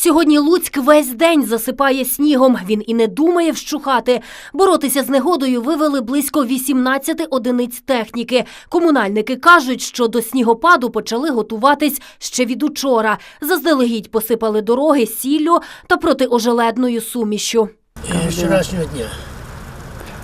Сьогодні Луцьк весь день засипає снігом. Він і не думає вщухати. Боротися з негодою вивели близько 18 одиниць техніки. Комунальники кажуть, що до снігопаду почали готуватись ще від учора. Заздалегідь посипали дороги сіллю та протиожеледною сумішю. Е, вчорашнього дня.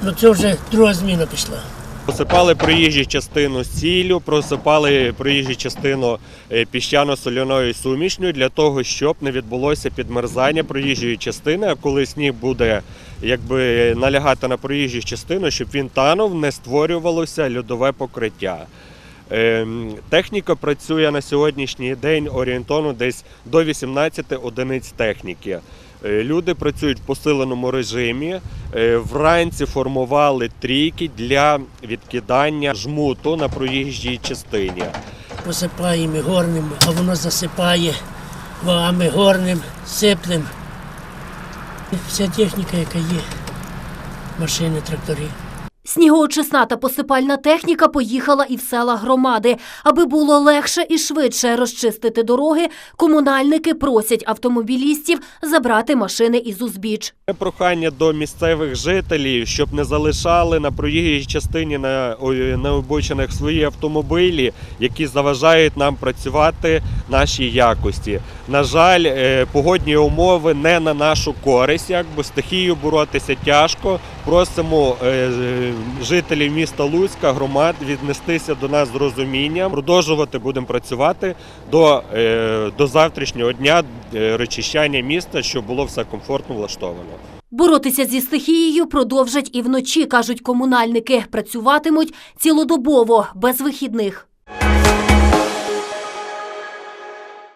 Ну це вже друга зміна пішла. Посипали проїжджу частину сіллю, просипали проїжджу частину е, піщано-соляною сумішню для того, щоб не відбулося підмерзання проїжджої частини. А коли сніг буде якби налягати на проїжджу частину, щоб він танув, не створювалося льодове покриття. Ем, Техніка працює на сьогоднішній день орієнтовно десь до 18 одиниць техніки. Е, Люди працюють в посиленому режимі. Е, Вранці формували трійки для відкидання жмуту на проїжджій частині. Посипаємо горним, а воно засипає вагами горним, сиплем. Вся техніка, яка є, машини, трактори. Снігоочисна та посипальна техніка поїхала і в села громади. Аби було легше і швидше розчистити дороги, комунальники просять автомобілістів забрати машини із узбіч. Прохання до місцевих жителів, щоб не залишали на проїжджій частині на, на обочинах свої автомобілі, які заважають нам працювати нашій якості. На жаль, е, погодні умови не на нашу користь, якби стихію боротися тяжко. Просимо е, жителів міста Луцька, громад віднестися до нас з розумінням. Продовжувати будемо працювати до, е, до завтрашнього дня е, розчищання міста, щоб було все комфортно влаштовано. Боротися зі стихією продовжать і вночі, кажуть комунальники. Працюватимуть цілодобово, без вихідних.